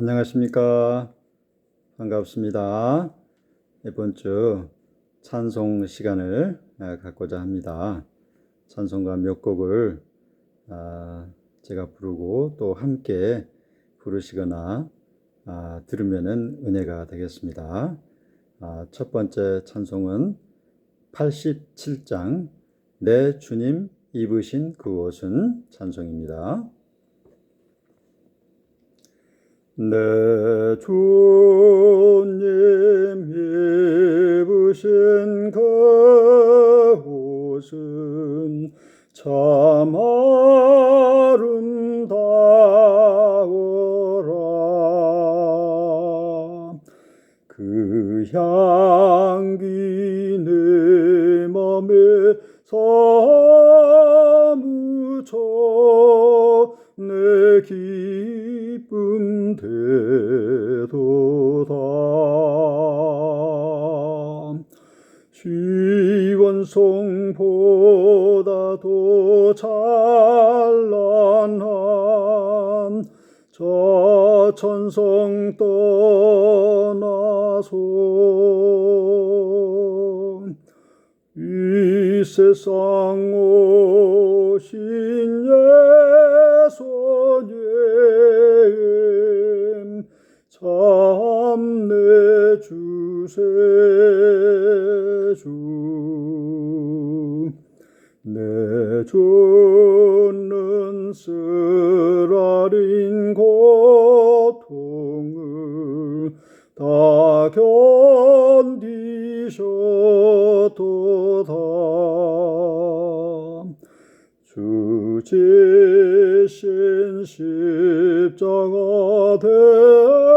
안녕하십니까. 반갑습니다. 이번 주 찬송 시간을 아, 갖고자 합니다. 찬송가 몇 곡을 아, 제가 부르고 또 함께 부르시거나 아, 들으면 은혜가 되겠습니다. 첫 번째 찬송은 87장 내 주님 입으신 그 옷은 찬송입니다. 내 주님 입으신 그 옷은 참 아름다워라. 그 향기 내 맘에 사무쳐 내기 쁨 되도다 시원송보다도 찬란한 저 천성 떠나서 세상 오신 예수님 참내 주세 주 내 주는 쓰라린 고통을 다 견디셨도다 주 지신 십자가 대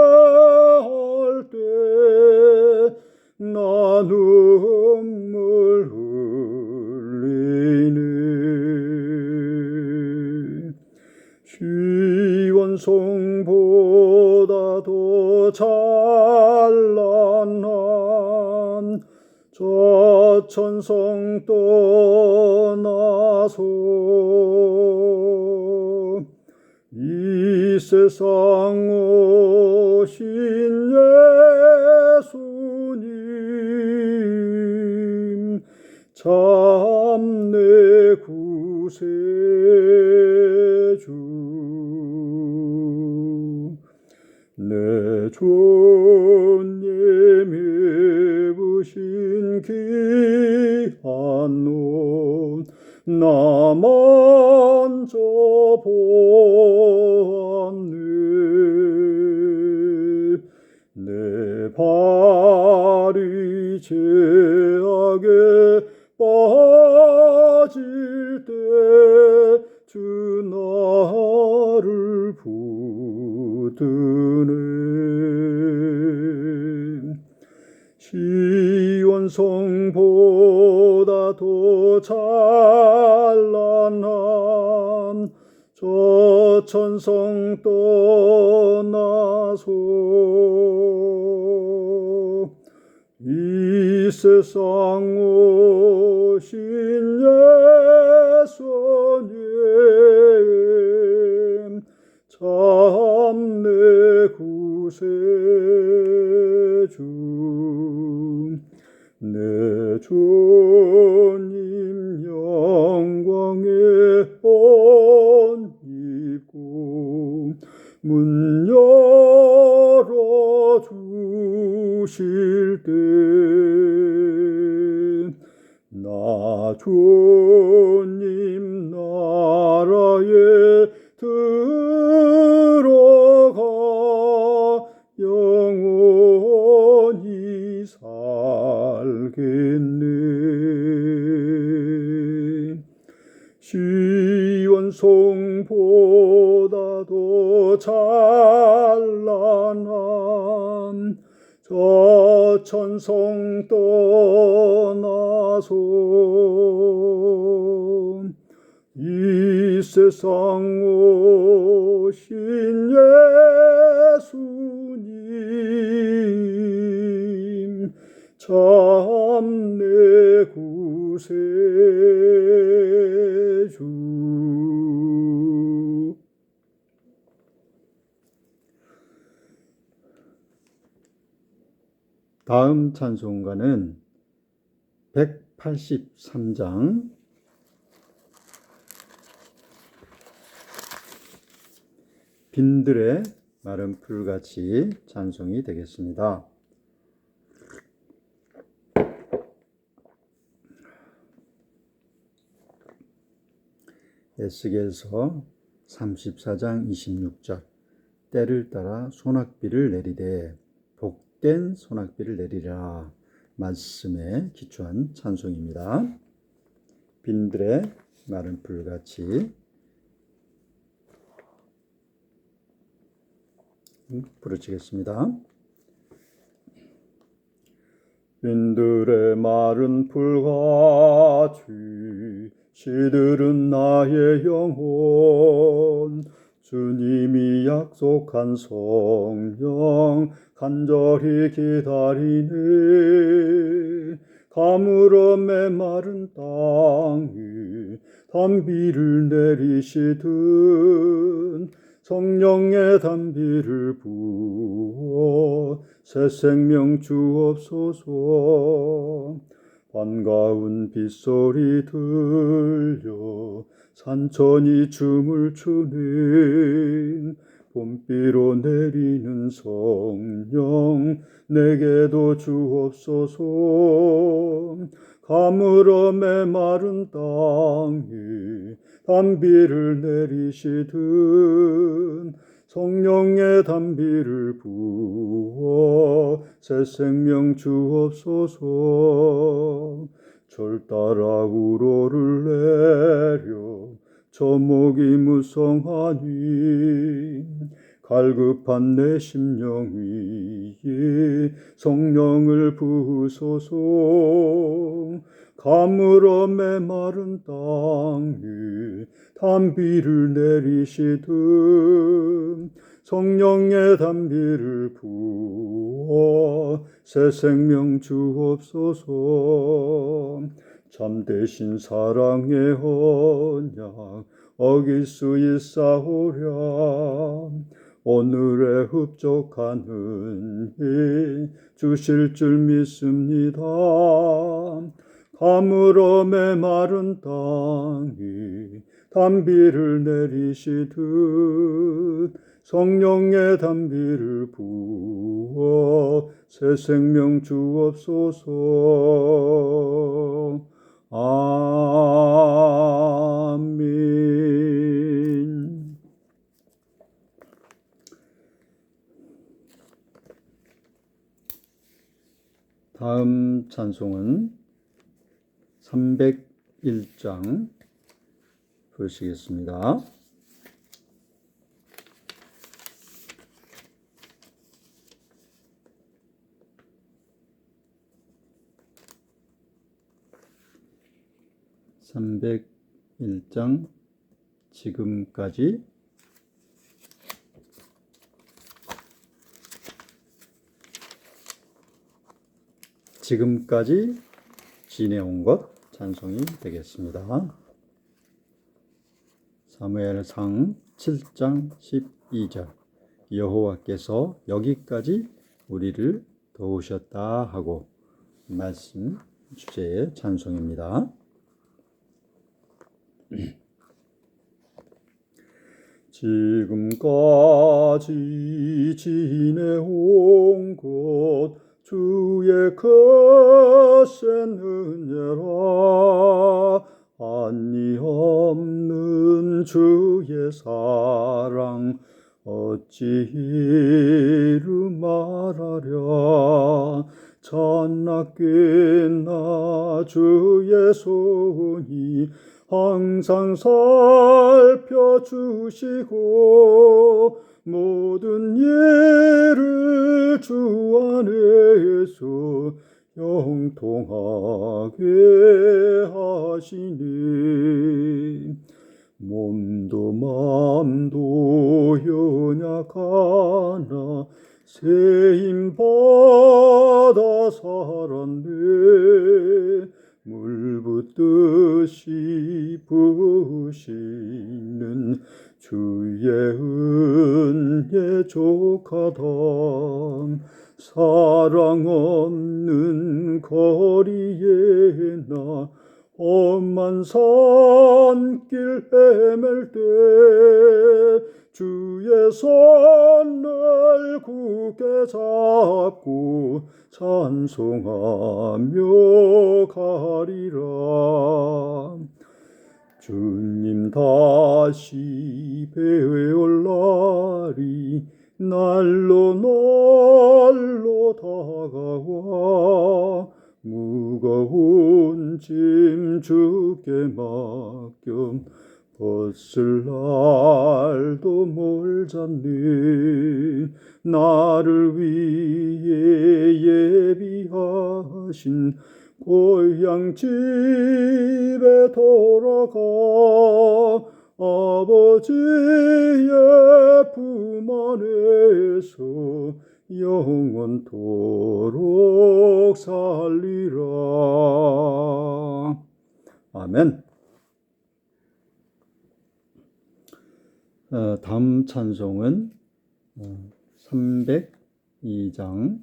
Sichu. 이 세상 오신 예수님 참 내 구세주 내 주님 보다도 찬란한 저 천성 떠나서 이 세상 오신 예수님 참 내 구세주 다음 찬송가는 183장 빈들의 마른 풀같이 찬송이 되겠습니다. 에스겔서 34장 26절 때를 따라 소낙비를 내리되 복된 소낙비를 내리라 말씀에 기초한 찬송입니다. 빈들의 마른 풀같이 부르치겠습니다. 빈들의 마른 풀같이 시들은 나의 영혼 주님이 약속한 성령 간절히 기다리네. 가물어 메마른 땅에 단비를 내리시듯 성령의 단비를 부어 새 생명 주옵소서 반가운 빗소리 들려 산천이 춤을 추는 봄비로 내리는 성령 내게도 주옵소서. 가물어 메마른 땅에 단비를 내리시듯 성령의 단비를 부어 새 생명 주옵소서. 절 따라 우로를 내려 저목이 무성하니 갈급한 내 심령 위에 성령을 부으소서 가물어 메마른 땅에 단비를 내리시듯 성령의 단비를 부어 새 생명 주옵소서. 참되신 사랑의 언약 어길 수 있사오랴. 오늘의 흡족한 은혜 주실 줄 믿습니다 가물어 메마른 땅에 단비를 내리시듯 성령의 단비를 부어 새 생명 주옵소서. 아멘. 다음 찬송은 301장 보시겠습니다. (301장) 지금까지 지금까지 지내온 것 찬송이 되겠습니다. 사무엘상 7장 12절 여호와께서 여기까지 우리를 도우셨다 하고 말씀 주제의 찬송입니다. 지금까지 지내온 것 주의 크신 은혜라. 한이 없는 주의 사랑 어찌 이루 말하랴. 천낙긴 나 주의 손이 항상 살펴주시고 모든 일을 주 안에서 형통하게 하시니 몸도 마음도 연약하나 세임 받아 살았네 대적하다 사 나를 위해 예비하신 고향 집에 돌아가 아버지의 품 안에서 영원토록 살리라. 아멘. 어, 다음 찬송은 어, 302장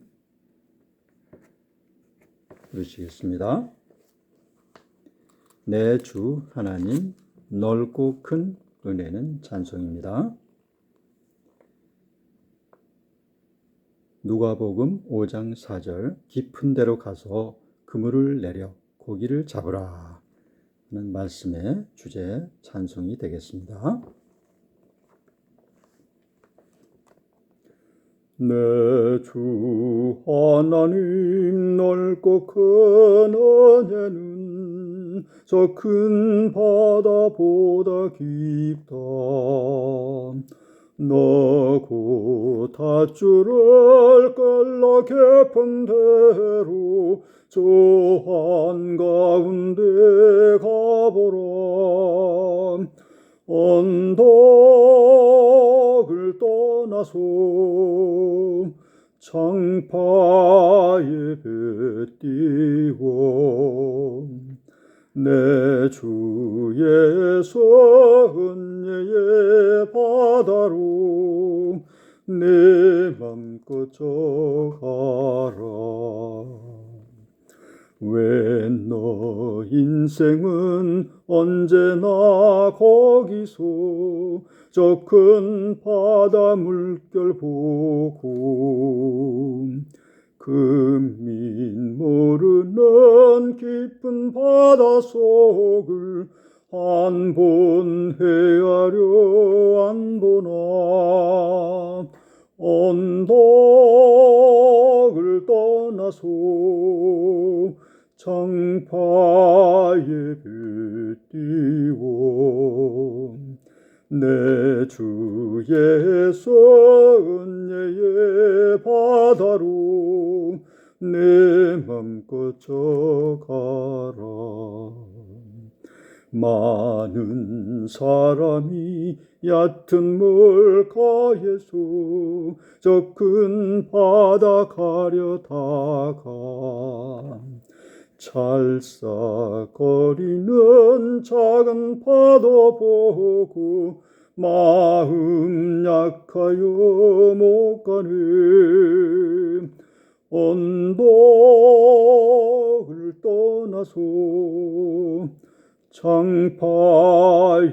부르시겠습니다. 내 주 하나님 넓고 큰 은혜는 찬송입니다. 누가복음 5장 4절 깊은 데로 가서 그물을 내려 고기를 잡으라 하는 말씀의 주제 찬송이 되겠습니다. 내 주 하나님 넓고 큰 은혜는 저 큰 바다보다 깊다. 너고 닷줄을 끌러 깊은 대로 저 한가운데 가보라 언덕을 떠나서 창파에 뱉띄고 내 주의 선예의 바다로 내 맘껏 저가라. 왜 너 인생은 언제나 거기서 저 큰 바다 물결 보고 금민 모르는 깊은 바다 속을 한번 헤아려 안 보나 언덕을 떠나서 창파에 뱉띄워 내 주의 선예의 바다로 내 맘껏 저가라. 많은 사람이 얕은 물가에서 저 큰 바다 가려다가 찰싹거리는 작은 파도 보고 마음 약하여 못 가네. 언덕을 떠나서 창파에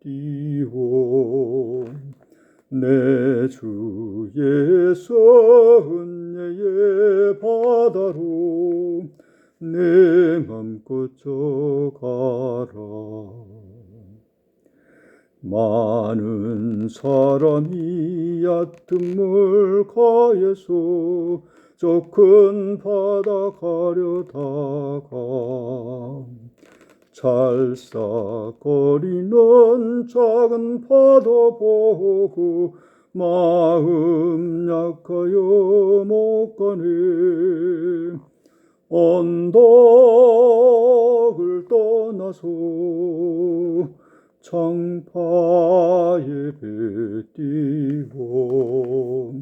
뱉띄워 내 주의 선예의 바다로 내 맘껏 저가라. 많은 사람이 얕은 물가에서 저 큰 바다 가려다가 찰싹거리는 작은 파도 보고 마음 약하여 못 가네 언덕을 떠나서 창파에 뱉띄워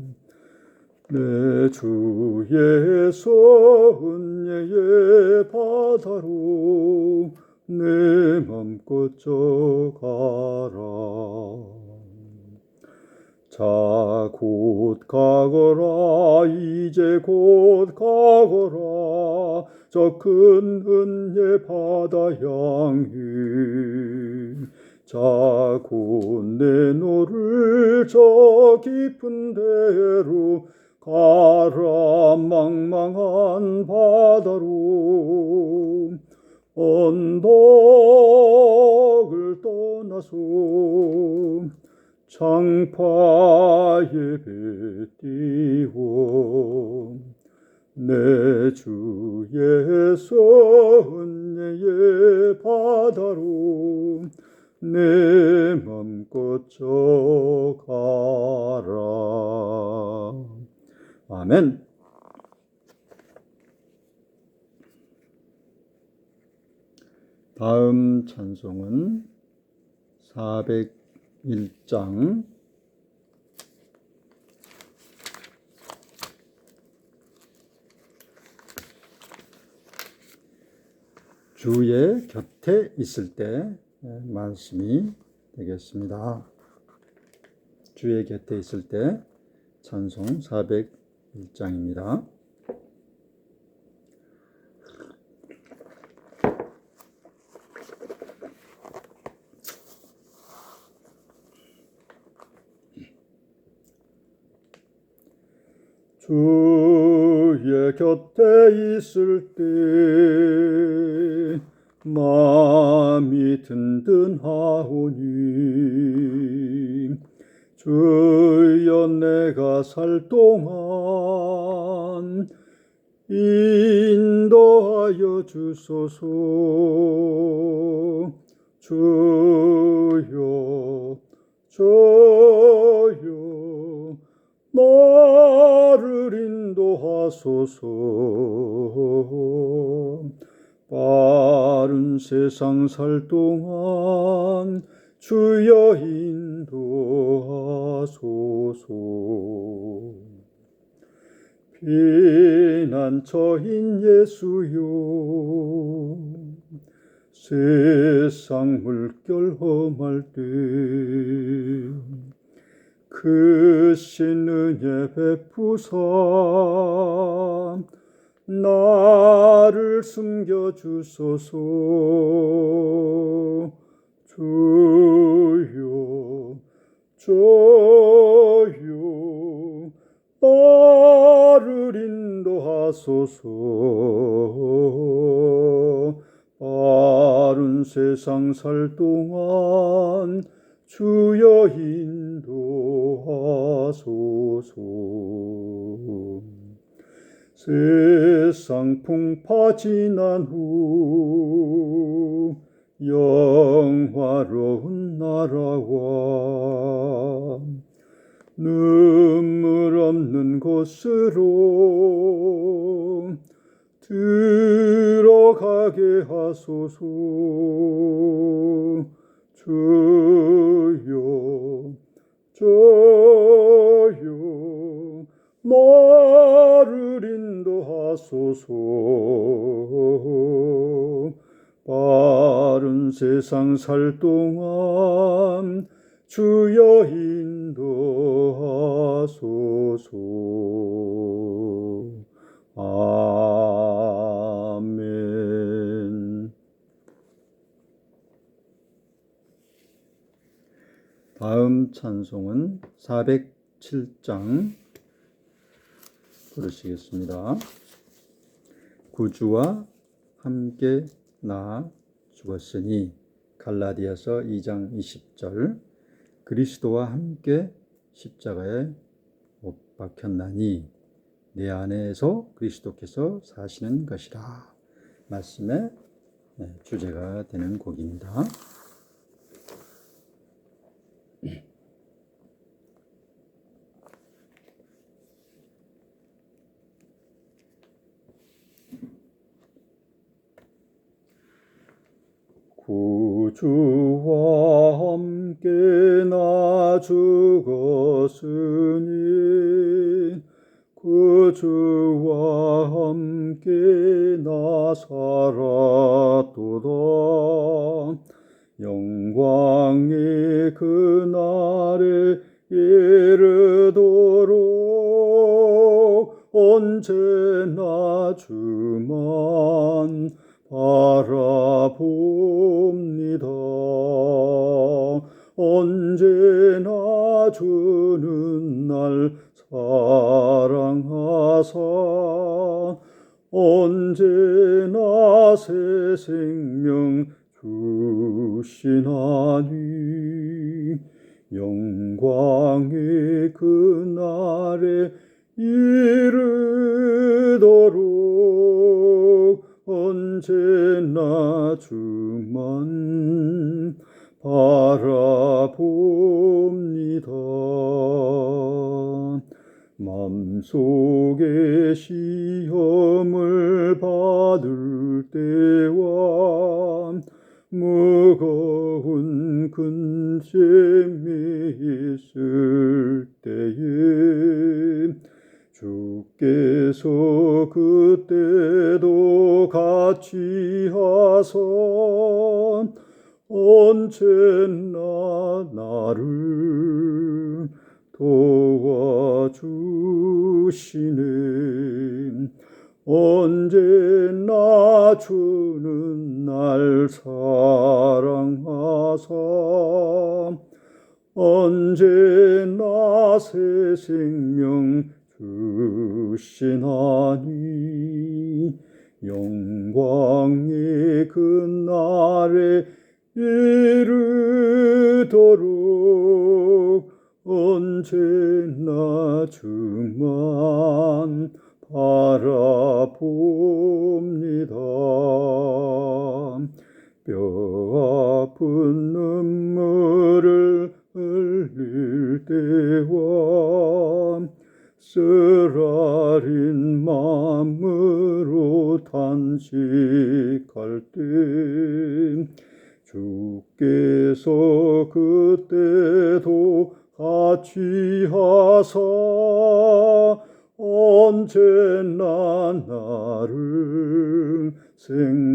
내 주의 선예의 바다로 내 맘껏 저가라. 자곧 가거라. 이제 곧 가거라. 저 큰 은혜 바다 향해. 자곧내 노를 저 깊은 데로 가라. 망망한 바다로 언덕을 떠나서 창파에 배띄워 내 주의 선례의 바다로 내 맘껏 져가라. 아멘 다음 찬송은 401장 주의 곁에 있을 때 말씀이 되겠습니다. 주의 곁에 있을 때 찬송 401장입니다. 주의 곁에 있을 때 마음이 든든하오니 주여 내가 살 동안 인도하여 주소서. 주 나를 인도하소서. 빠른 세상 살 동안 주여 인도하소서. 피난처인 예수여 세상 물결 험할 때 크신 은혜 베푸사 나를 숨겨주소서. 주여 저여 나를 인도하소서. 빠른 세상 살 동안 주여 인도하소서. 세상 풍파 지난 후 영화로운 나라와 눈물 없는 곳으로 들어가게 하소서 주여 저여 나를 인도하소서. 빠른 세상 살 동안 주여 인도하소서. 아멘 다음 찬송은 407장 부르시겠습니다. 구주와 함께 나 죽었으니 갈라디아서 2장 20절 그리스도와 함께 십자가에 못 박혔나니 내 안에서 그리스도께서 사시는 것이라 말씀의 네, 주제가 되는 곡입니다. 구 주와 함께 나 죽었으니 구주 나 주만 바라봅니다. 맘속에 시험을 받을 때와 무거운 근심이 있을 때에 주께서 그때도 같이 하사 언제나 나를 도와주시네. 언제나 주는 날 사랑하사. 언제나 새 생명 주시나니 영광의 그날에 이르도록 언제나 주만 바라봅니다. 뼈 아픈 눈물을 흘릴 때와 쓰라린 마음으로 탄식할 때 주께서 그때도 같이 하사 언제나 나를 생각하시네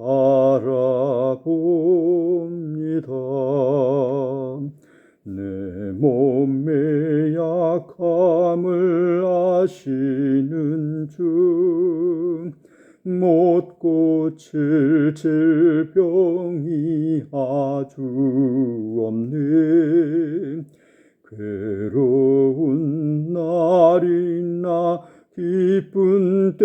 바라봅니다. 내 몸의 약함을 아시는 주, 못 고칠 질병이 아주 없네. 괴로운 날이나 기쁜 때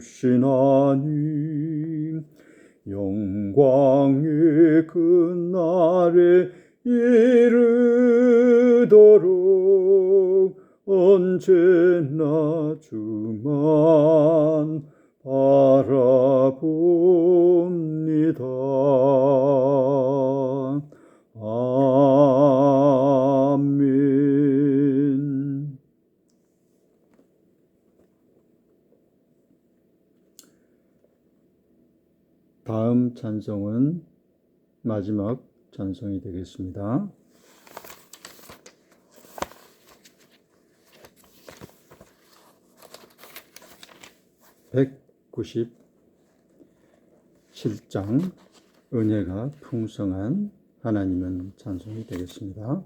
주시나니. 영광 찬송은 마지막 찬송이 되겠습니다. 197장 은혜가 풍성한 하나님은 찬송이 되겠습니다.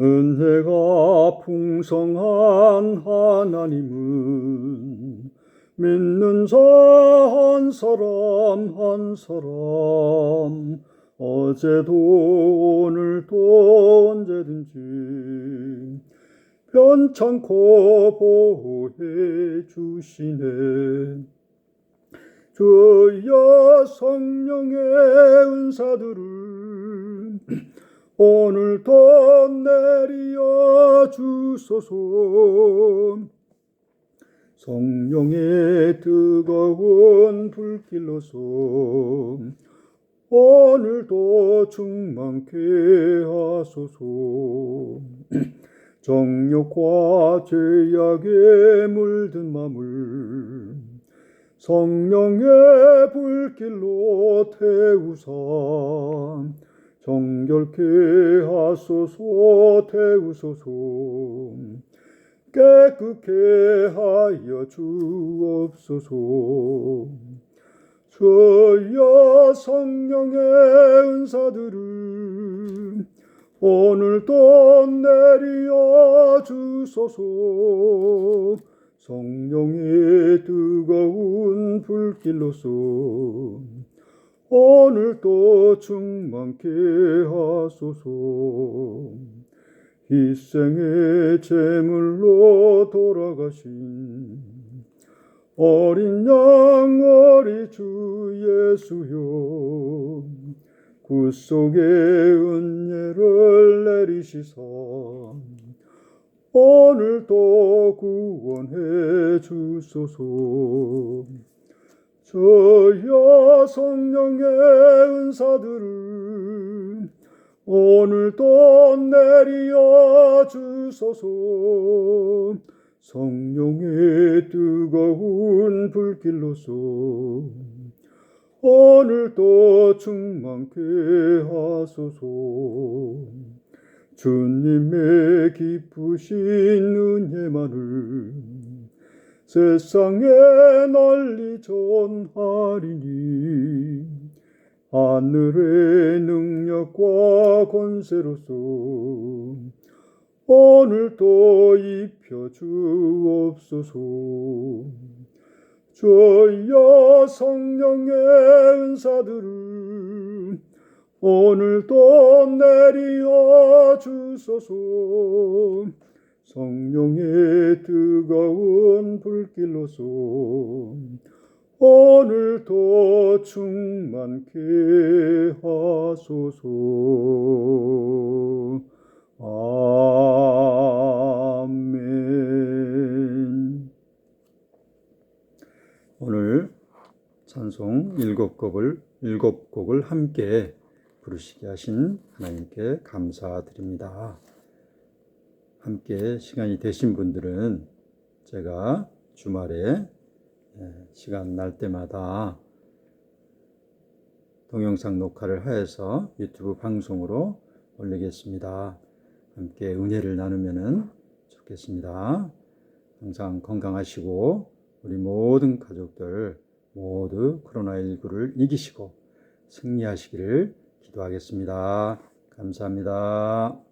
은혜가 풍성한 하나님은 믿는 자 한 사람 한 사람. 어제도 오늘도 언제든지 변찮고 보호해 주시네. 주여 성령의 은사들을 오늘도 내리어 주소서. 성령의 뜨거운 불길로서 오늘도 충만케 하소서. 정욕과 죄악에 물든 마음을 성령의 불길로 태우사 정결케 하소서 태우소서. 깨끗게 하여 주옵소서. 주여 성령의 은사들을 오늘도 내리어 주소서. 성령의 뜨거운 불길로서 오늘도 충만케 하소서. 희생의 제물로 돌아가신 어린 양 어리 주 예수여. 구속의 은혜를 내리시사. 오늘도 구원해 주소서 저여 성령의 은사들을 오늘도 내리어 주소서. 성령의 뜨거운 불길로서 오늘도 충만케 하소서. 주님의 기쁘신 은혜만을 세상에 널리 전하리니 하늘의 능력과 권세로서 오늘도 입혀 주옵소서. 주여 성령의 은사들을 오늘도 내리어 주소서 성령의 뜨거운 불길로서 오늘도 충만케 하소서. 아멘. 오늘 찬송 일곱 곡을 일곱 곡을 함께 부르시게 하신 하나님께 감사드립니다. 함께 시간이 되신 분들은 제가 주말에 예, 시간 날 때마다 동영상 녹화를 하여서 유튜브 방송으로 올리겠습니다. 함께 은혜를 나누면 좋겠습니다. 항상 건강하시고 우리 모든 가족들 모두 코로나19를 이기시고 승리하시기를 기도하겠습니다. 감사합니다.